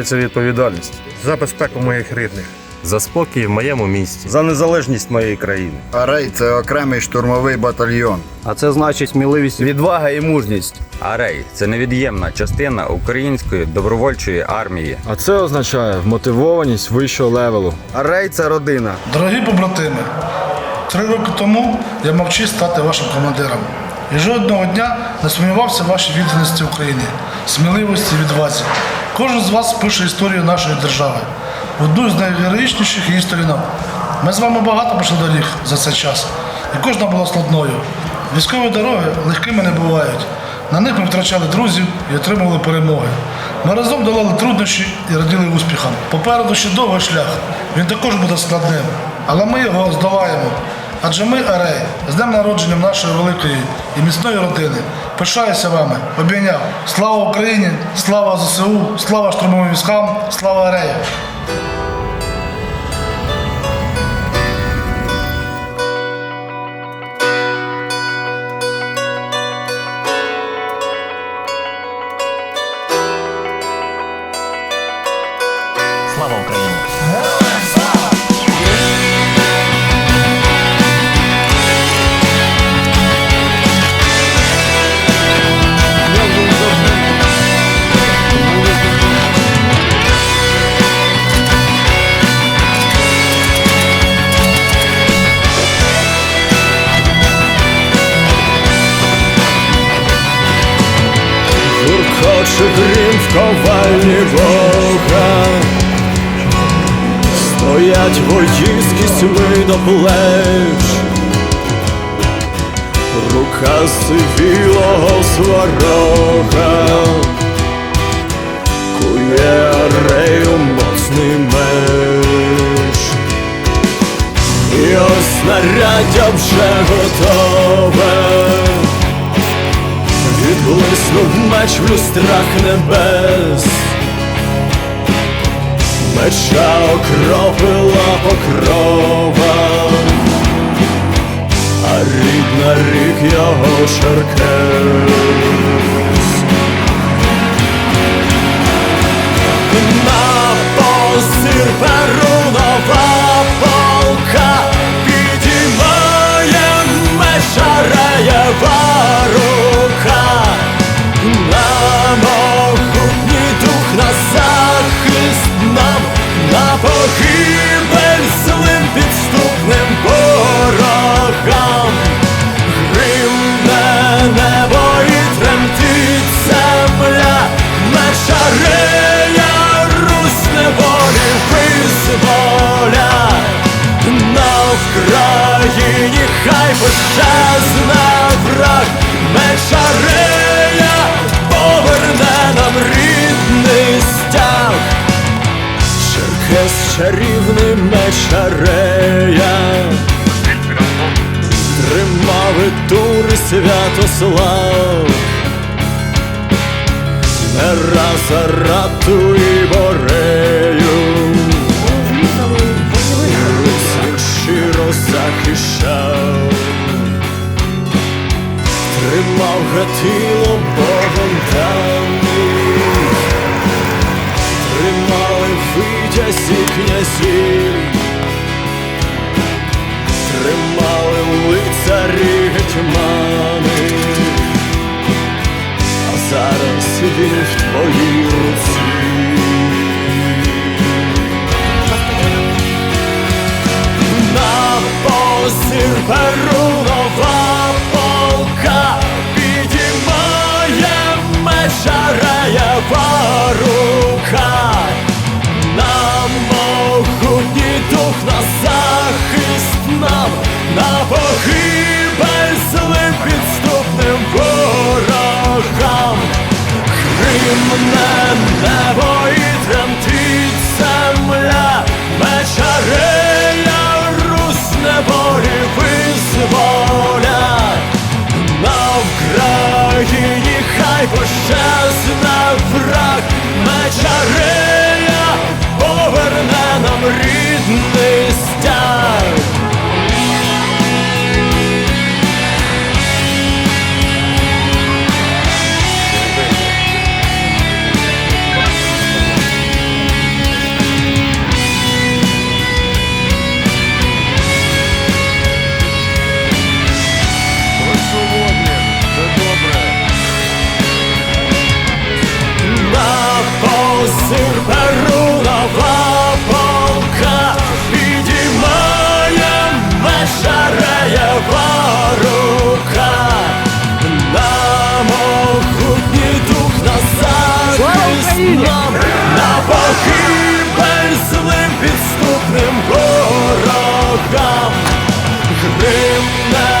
покладається відповідальність за безпеку моїх рідних, За спокій в моєму місті. за незалежність моєї країни. Арей це окремий штурмовий батальйон. А це значить сміливість, відвага і мужність. Арей це невід'ємна частина української добровольчої армії. А це означає вмотивованість вищого левелу. Арей це родина. Дорогі побратими, три роки тому я мав честь стати вашим командиром. І жодного дня не сумнівався в вашій відданості Україні, сміливості і відвазі. Кожен з вас пише історію нашої держави, одну з найгероїчніших її сторінок. Ми з вами багато пройшли доріг за цей час, і кожна була складною. Військові дороги легкими не бувають. На них ми втрачали друзів і отримували перемоги. Ми разом долали труднощі і раділи успіхам. Попереду ще довгий шлях. Він також буде складним, але ми його здолаємо. Адже ми Арей, з днем народженням нашої великої і міцної родини. Пишаюся вами, обійняв. Слава Україні, слава ЗСУ, слава штурмовим військам, слава Арею! Гуркоче грім в ковальні Бога. Стоять вої з до плеч. Рука сивілого сварога. Кує арею моцний меч. І ось снаряддя вже готове. Відблиснув меч в люстрах небес, меча окропила покрова, а рідна рік його черкес. На посір чарівний мечарея Тримав і тури Святослав Не раз Арату і Борею. Русь щиро захищав. Тримав гатило Богом даних витязі князів Тримали лицарі гетьмани, а зараз він в твоїй руці. Перунова полка підіймає меча підступним ворогам. Гримне небо там гримне.